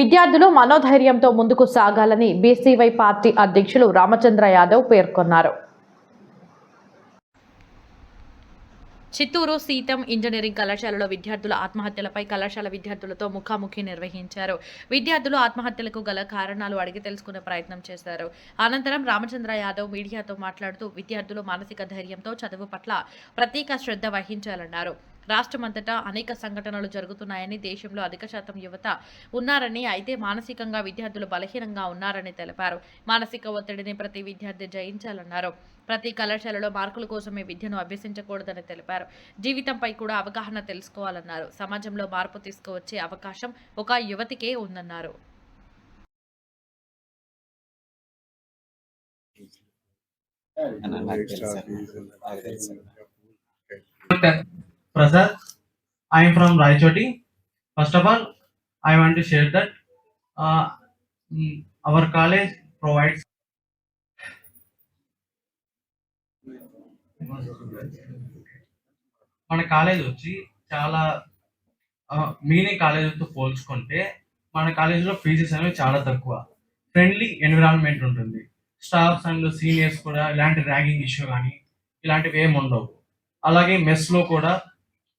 విద్యార్థులు మనోధైర్యంతో ముందుకు సాగాలని బీసీవై పార్టీ అధ్యక్షులు రామచంద్ర యాదవ్ పేర్కొన్నారు. చిత్తూరు సీతం ఇంజనీరింగ్ కళాశాలలో విద్యార్థుల ఆత్మహత్యలపై కళాశాల విద్యార్థులతో ముఖాముఖి నిర్వహించారు. విద్యార్థులు ఆత్మహత్యలకు గల కారణాలు అడిగి తెలుసుకునే ప్రయత్నం చేశారు. అనంతరం రామచంద్ర యాదవ్ మీడియాతో మాట్లాడుతూ విద్యార్థులు మానసిక ధైర్యంతో చదువు పట్ల ప్రత్యేక శ్రద్ధ వహించాలన్నారు. రాష్ట్రమంతటా అనేక సంఘటనలు జరుగుతున్నాయని దేశంలో అధిక శాతం యువత ఉన్నారని అయితే మానసికంగా విద్యార్థులు బలహీనంగా ఉన్నారని తెలిపారు. మానసిక ఒత్తిడిని ప్రతి విద్యార్థి జయించాలన్నారు. ప్రతి కళాశాలలో మార్కుల కోసమే విద్యను అభ్యసించకూడదని తెలిపారు. జీవితంపై కూడా అవగాహన తెలుసుకోవాలన్నారు. సమాజంలో మార్పు తీసుకువచ్చే అవకాశం ఒక యువతికే ఉందన్నారు. అని నాకు from Rayachoti first Prasad, I am from Raichoti. First of all, I want to share that uh, mm, our college provides మన కాలేజ్ వచ్చి చాలా మిగిలిన కాలేజీలతో పోల్చుకుంటే మన కాలేజీలో ఫీజెస్ అనేవి చాలా తక్కువ. ఫ్రెండ్లీ ఎన్విరాన్మెంట్ ఉంటుంది. స్టాఫ్స్ అండ్ సీనియర్స్ కూడా ఇలాంటి ర్యాగింగ్ ఇష్యూ కానీ ఇలాంటివి ఏమి ఉండవు. అలాగే మెస్లో కూడా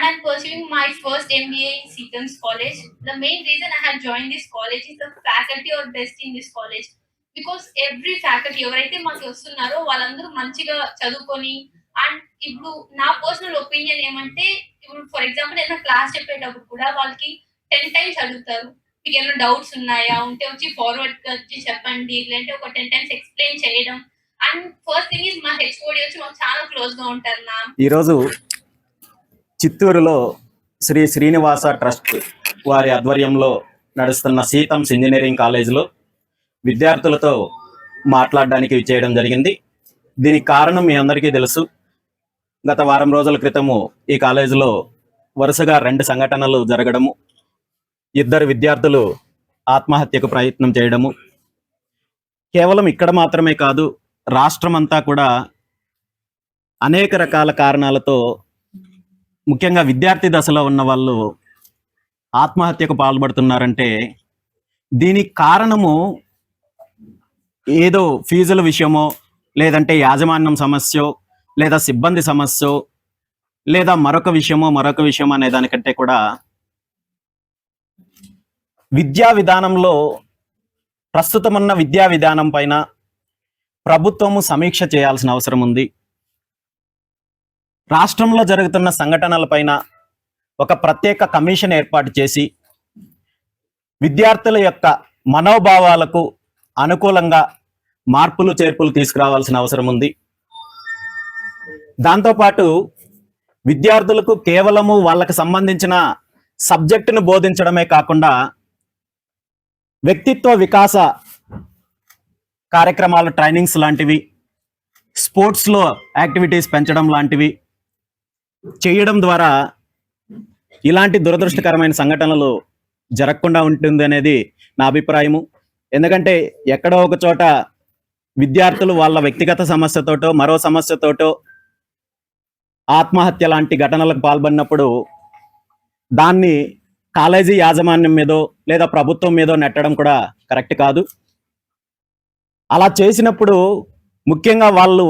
and I'm pursuing my first MBA in Seagram's College. The main reason I had joined this college is the faculty are best in this college. Because every faculty ఎవరైతే మాకు వస్తున్నారో వాళ్ళందరూ మంచిగా చదువుకొని అండ్ ఇప్పుడు నా పర్సనల్ ఒపీనియన్ ఏమంటే ఇప్పుడు ఫర్ ఎగ్జాంపుల్ ఏదైనా క్లాస్ చెప్పేటప్పుడు కూడా వాళ్ళకి టెన్ టైమ్స్ అడుగుతారు మీకు ఏమైనా డౌట్స్ ఉన్నాయా ఉంటే వచ్చి ఫార్వర్డ్ వచ్చి చెప్పండి లేదంటే ఒక టెన్ టైమ్స్ ఎక్స్ప్లెయిన్ చేయడం అండ్ ఫస్ట్ థింగ్ ఇస్ మా హెచ్ఓడి వచ్చి మాకు చాలా క్లోజ్గా ఉంటారు ఈ రోజు చిత్తూరులో శ్రీ శ్రీనివాస ట్రస్ట్ వారి ఆధ్వర్యంలో నడుస్తున్న సీతమ్స్ ఇంజనీరింగ్ కాలేజీలో విద్యార్థులతో మాట్లాడడానికి చేయడం జరిగింది. దీనికి కారణం మీ అందరికీ తెలుసు. గత వారం రోజుల క్రితము ఈ కాలేజీలో వరుసగా రెండు సంఘటనలు జరగడము. ఇద్దరు విద్యార్థులు ఆత్మహత్యకు ప్రయత్నం చేయడము. కేవలం ఇక్కడ మాత్రమే కాదు రాష్ట్రమంతా కూడా అనేక రకాల కారణాలతో ముఖ్యంగా విద్యార్థి దశలో ఉన్న వాళ్ళు ఆత్మహత్యకు పాల్పడుతున్నారంటే దీనికి కారణము ఏదో ఫీజుల విషయమో లేదంటే యాజమాన్యం సమస్య లేదా సిబ్బంది సమస్య లేదా మరొక విషయమో మరొక విషయం అనే దానికంటే కూడా విద్యా విధానంలో ప్రస్తుతం ఉన్న విద్యా విధానం పైన ప్రభుత్వము సమీక్ష చేయాల్సిన అవసరం ఉంది. రాష్ట్రంలో జరుగుతున్న సంఘటనలపైన ఒక ప్రత్యేక కమిషన్ ఏర్పాటు చేసి విద్యార్థుల యొక్క మనోభావాలకు అనుకూలంగా మార్పులు చేర్పులు తీసుకురావాల్సిన అవసరం ఉంది. దాంతోపాటు విద్యార్థులకు కేవలము వాళ్ళకి సంబంధించిన సబ్జెక్టును బోధించడమే కాకుండా వ్యక్తిత్వ వికాస కార్యక్రమాలు ట్రైనింగ్స్ లాంటివి స్పోర్ట్స్లో యాక్టివిటీస్ పెంచడం లాంటివి చేయడం ద్వారా ఇలాంటి దురదృష్టకరమైన సంఘటనలు జరగకుండా ఉంటుంది అనేది నా అభిప్రాయము. ఎందుకంటే ఎక్కడో ఒక చోట విద్యార్థులు వాళ్ళ వ్యక్తిగత సమస్యతోటో మరో సమస్యతోటో ఆత్మహత్య లాంటి ఘటనలకు పాల్పడినప్పుడు దాన్ని కాలేజీ యాజమాన్యం మీదో లేదా ప్రభుత్వం మీదో నెట్టడం కూడా కరెక్ట్ కాదు. అలా చేసినప్పుడు ముఖ్యంగా వాళ్ళు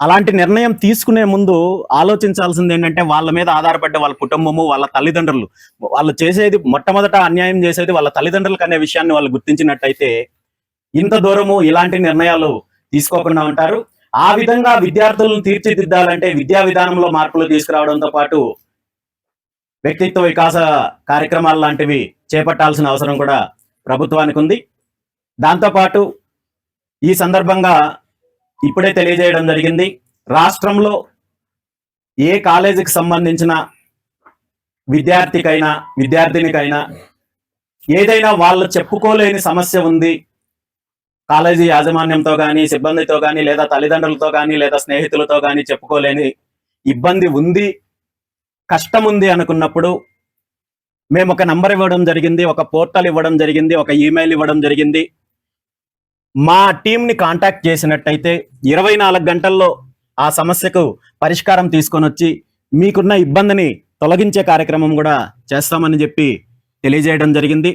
అలాంటి నిర్ణయం తీసుకునే ముందు ఆలోచించాల్సింది ఏంటంటే వాళ్ళ మీద ఆధారపడ్డ వాళ్ళ కుటుంబము వాళ్ళ తల్లిదండ్రులు. వాళ్ళు చేసేది మొట్టమొదట అన్యాయం చేసేది వాళ్ళ తల్లిదండ్రులకు అనే విషయాన్ని వాళ్ళు గుర్తించినట్టయితే ఇంత దూరము ఇలాంటి నిర్ణయాలు తీసుకోకుండా ఉంటారు. ఆ విధంగా విద్యార్థులను తీర్చిదిద్దాలంటే విద్యా విధానంలో మార్పులు తీసుకురావడంతో పాటు వ్యక్తిత్వ వికాస కార్యక్రమాలు లాంటివి చేపట్టాల్సిన అవసరం కూడా ప్రభుత్వానికి ఉంది. దాంతోపాటు ఈ సందర్భంగా ఇప్పుడే తెలియజేయడం జరిగింది. రాష్ట్రంలో ఏ కాలేజీకి సంబంధించిన విద్యార్థికైనా విద్యార్థినికైనా ఏదైనా వాళ్ళు చెప్పుకోలేని సమస్య ఉంది. కాలేజీ యాజమాన్యంతో కానీ సిబ్బందితో కానీ లేదా తల్లిదండ్రులతో కానీ లేదా స్నేహితులతో కానీ చెప్పుకోలేని ఇబ్బంది ఉంది. కష్టం ఉంది అనుకున్నప్పుడు మేము ఒక నంబర్ ఇవ్వడం జరిగింది ఒక పోర్టల్ ఇవ్వడం జరిగింది ఒక ఈమెయిల్ ఇవ్వడం జరిగింది. మా టీంని కాంటాక్ట్ చేసినట్టయితే ఇరవై నాలుగు గంటల్లో ఆ సమస్యకు పరిష్కారం తీసుకొని వచ్చి మీకున్న ఇబ్బందిని తొలగించే కార్యక్రమం కూడా చేస్తామని చెప్పి తెలియజేయడం జరిగింది.